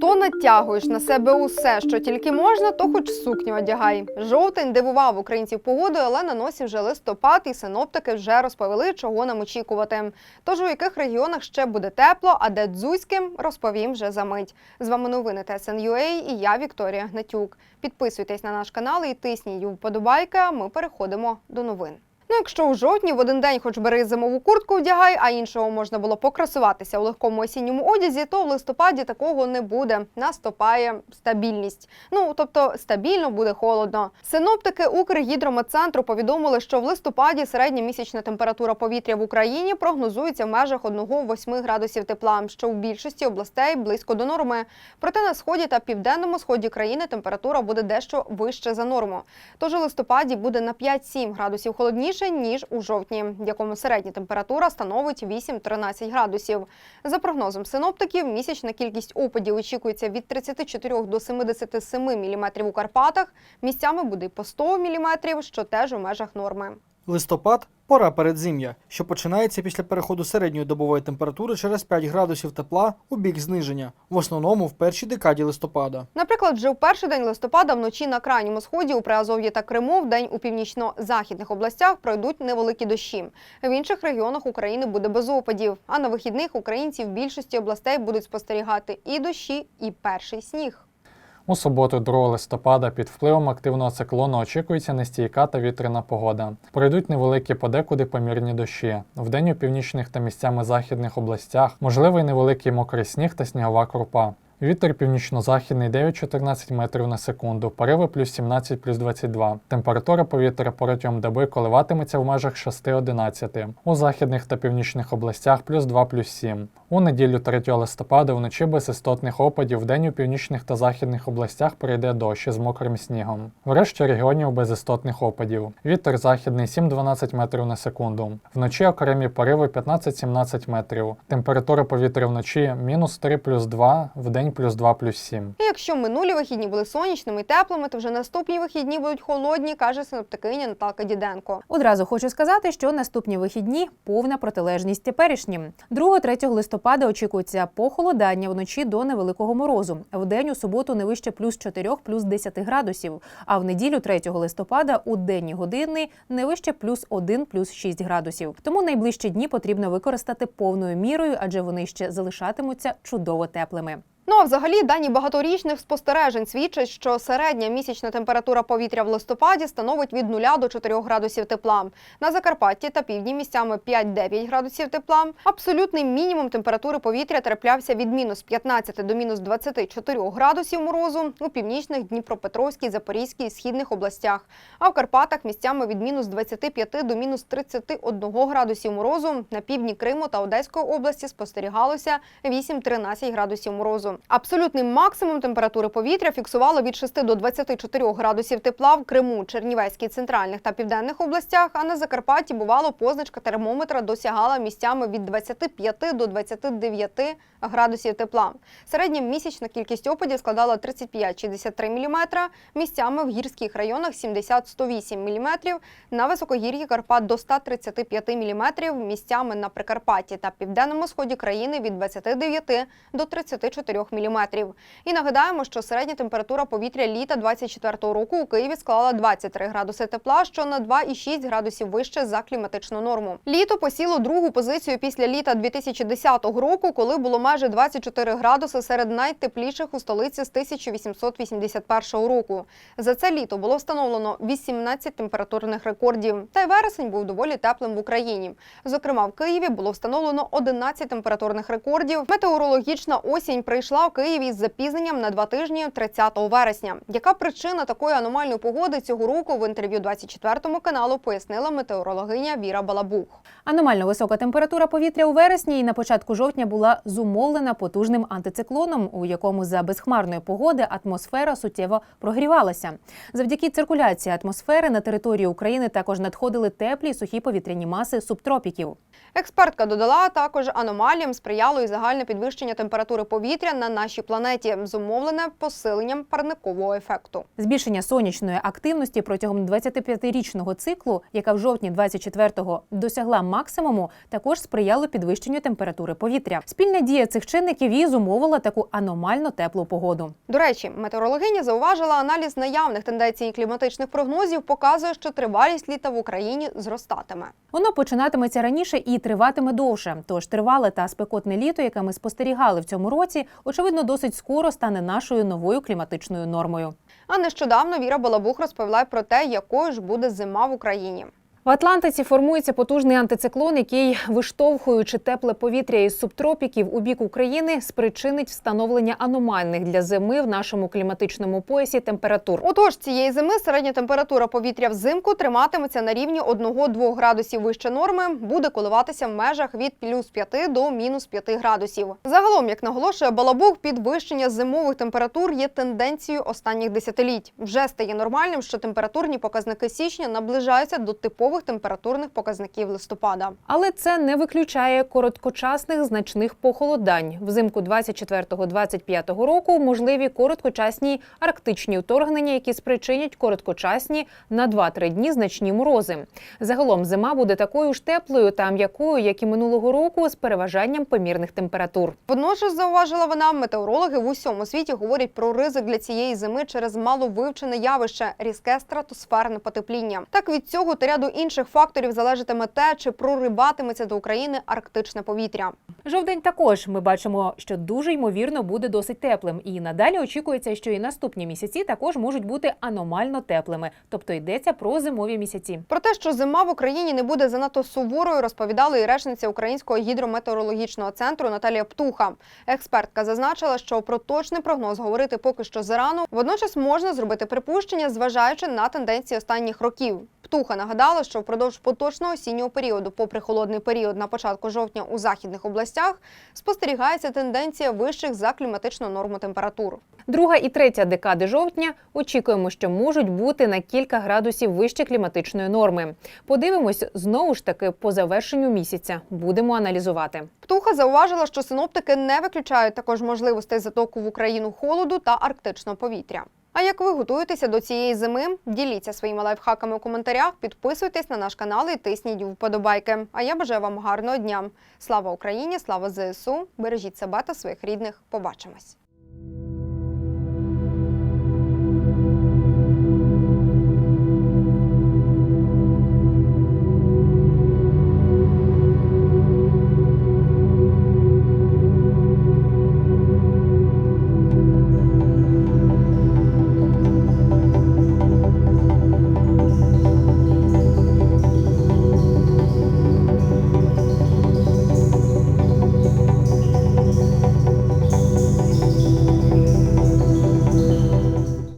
То натягуєш на себе усе, що тільки можна, то хоч сукню одягай. Жовтень дивував українців погодою, але на носі вже листопад, і синоптики вже розповіли, чого нам очікувати. Тож у яких регіонах ще буде тепло, а де дзузьким, розповім вже за мить. З вами новини ТСНЮА і я Вікторія Гнатюк. Підписуйтесь на наш канал і тисніть вподобайки. Ми переходимо до новин. Ну, якщо у жовтні в один день хоч бери зимову куртку вдягай, а іншого можна було покрасуватися у легкому осінньому одязі, то в листопаді такого не буде. Наступає стабільність. Ну тобто стабільно буде холодно. Синоптики Укргідрометцентру повідомили, що в листопаді середня місячна температура повітря в Україні прогнозується в межах 1-8 градусів тепла, що в більшості областей близько до норми. Проте на сході та південному сході країни температура буде дещо вище за норму. Тож у листопаді буде на 5-7 градусів холодніше ніж у жовтні, в якому середня температура становить 8-13 градусів. За прогнозом синоптиків, місячна кількість опадів очікується від 34 до 77 мм у Карпатах. Місцями буде по 100 мм, що теж у межах норми. Листопад пора передзим'я, що починається після переходу середньої добової температури через 5 градусів тепла у бік зниження, в основному в першій декаді листопада. Наприклад, вже в перший день листопада вночі на крайньому сході у Приазов'ї та Криму, в день у північно-західних областях пройдуть невеликі дощі. В інших регіонах України буде без опадів. А на вихідних українці в більшості областей будуть спостерігати і дощі, і перший сніг. У суботу, 2 листопада, під впливом активного циклону очікується нестійка та вітряна погода. Пройдуть невеликі подекуди помірні дощі. Вдень у північних та місцями західних областях можливий невеликий мокрий сніг та снігова крупа. Вітер північно-західний 9-14 метрів на секунду, пориви плюс 17 плюс 22. Температура повітря протягом доби коливатиметься в межах 6-11. У західних та північних областях плюс 2 плюс 7. У неділю 3 листопада вночі без істотних опадів, вдень у північних та західних областях прийде дощ із мокрим снігом. Врешті регіонів без істотних опадів. Вітер західний 7-12 метрів на секунду. Вночі окремі пориви 15-17 метрів. Температура повітря вночі мінус 3 плюс 2, вдень плюс 2 плюс 7. І якщо минулі вихідні були сонячними і теплими, то вже наступні вихідні будуть холодні, каже синоптикиня Наталка Діденко. Одразу хочу сказати, що наступні вихідні повна протилежність теперішнім. 2-3 листопада очікується похолодання вночі до невеликого морозу. Вдень у суботу не вище плюс 4, плюс 10 градусів. А в неділю 3 листопада у денні години не вище плюс 1, плюс 6 градусів. Тому найближчі дні потрібно використати повною мірою, адже вони ще залишатимуться чудово теплими. Ну а взагалі дані багаторічних спостережень свідчать, що середня місячна температура повітря в листопаді становить від 0 до 4 градусів тепла. На Закарпатті та півдні місцями 5-9 градусів тепла. Абсолютний мінімум температури повітря траплявся від мінус 15 до мінус 24 градусів морозу у північних Дніпропетровській, Запорізькій і східних областях. А в Карпатах місцями від мінус 25 до мінус 31 градусів морозу. На півдні Криму та Одеської області спостерігалося 8-13 градусів морозу. Абсолютний максимум температури повітря фіксувало від 6 до 24 градусів тепла в Криму, Чернівецькій, центральних та південних областях. А на Закарпатті бувало позначка термометра досягала місцями від 25 до 29 градусів тепла. Середня місячна кількість опадів складала 35-63 мм, місцями в гірських районах 70-108 мм, на високогір'ї Карпат до 135 мм, місцями на Прикарпатті та південному сході країни від 29 до 34 мм. І нагадаємо, що середня температура повітря літа 24-го року у Києві склала 23 градуси тепла, що на 2,6 градусів вище за кліматичну норму. Літо посіло другу позицію після літа 2010 року, коли було майже 24 градуси серед найтепліших у столиці з 1881 року. За це літо було встановлено 18 температурних рекордів. Та й вересень був доволі теплим в Україні. Зокрема, в Києві було встановлено 11 температурних рекордів. Метеорологічна осінь прийшла у Києві з запізненням на два тижні 30 вересня. Яка причина такої аномальної погоди цього року в інтерв'ю 24 каналу пояснила метеорологиня Віра Балабух. Аномально висока температура повітря у вересні і на початку жовтня була зумовлена потужним антициклоном, у якому за безхмарної погоди атмосфера суттєво прогрівалася. Завдяки циркуляції атмосфери на території України також надходили теплі сухі повітряні маси субтропіків. Експертка додала також аномаліям сприяло і загальне підвищення температури повітря на нашій планеті, зумовлене посиленням парникового ефекту. Збільшення сонячної активності протягом 25-річного циклу, яка в жовтні 24-го досягла максимуму, також сприяло підвищенню температури повітря. Спільна дія цих чинників і зумовила таку аномально теплу погоду. До речі, метеорологиня зауважила, аналіз наявних тенденцій кліматичних прогнозів показує, що тривалість літа в Україні зростатиме. Воно починатиметься раніше і триватиме довше. Тож тривале та спекотне літо, яке ми спостерігали в цьому році, очевидно, досить скоро стане нашою новою кліматичною нормою. А нещодавно Віра Балабух розповіла про те, якою ж буде зима в Україні. В Атлантиці формується потужний антициклон, який, виштовхуючи тепле повітря із субтропіків у бік України, спричинить встановлення аномальних для зими в нашому кліматичному поясі температур. Отож, цієї зими середня температура повітря взимку триматиметься на рівні 1-2 градусів вище норми, буде коливатися в межах від плюс 5 до мінус 5 градусів. Загалом, як наголошує Балабух, підвищення зимових температур є тенденцією останніх десятиліть. Вже стає нормальним, що температурні показники січня наближаються до типових температурних показників листопада. Але це не виключає короткочасних значних похолодань. Взимку 24-25 року можливі короткочасні арктичні вторгнення, які спричинять короткочасні на 2-3 дні значні морози. Загалом зима буде такою ж теплою та м'якою, як і минулого року, з переважанням помірних температур. Водночас зауважила вона, метеорологи в усьому світі говорять про ризик для цієї зими через маловивчене явище різке стратосферне потепління. Так від цього та ряду інших факторів залежатиме те, чи прориватиметься до України арктичне повітря. Жовдень також ми бачимо, що дуже ймовірно буде досить теплим, і надалі очікується, що і наступні місяці також можуть бути аномально теплими, тобто йдеться про зимові місяці. Про те, що зима в Україні не буде занадто суворою, розповідала і речниця Українського гідрометеорологічного центру Наталія Птуха. Експертка зазначила, що про точний прогноз говорити поки що зарано. Водночас можна зробити припущення, зважаючи на тенденції останніх років. Птуха нагадала, що впродовж поточного осіннього періоду, попри холодний період на початку жовтня у західних областях, спостерігається тенденція вищих за кліматичну норму температур. Друга і третя декади жовтня очікуємо, що можуть бути на кілька градусів вище кліматичної норми. Подивимось знову ж таки по завершенню місяця. Будемо аналізувати. Птуха зауважила, що синоптики не виключають також можливостей затоку в Україну холоду та арктичного повітря. А як ви готуєтеся до цієї зими? Діліться своїми лайфхаками у коментарях, підписуйтесь на наш канал і тисніть вподобайки. А я бажаю вам гарного дня. Слава Україні! Слава ЗСУ! Бережіть себе та своїх рідних. Побачимось!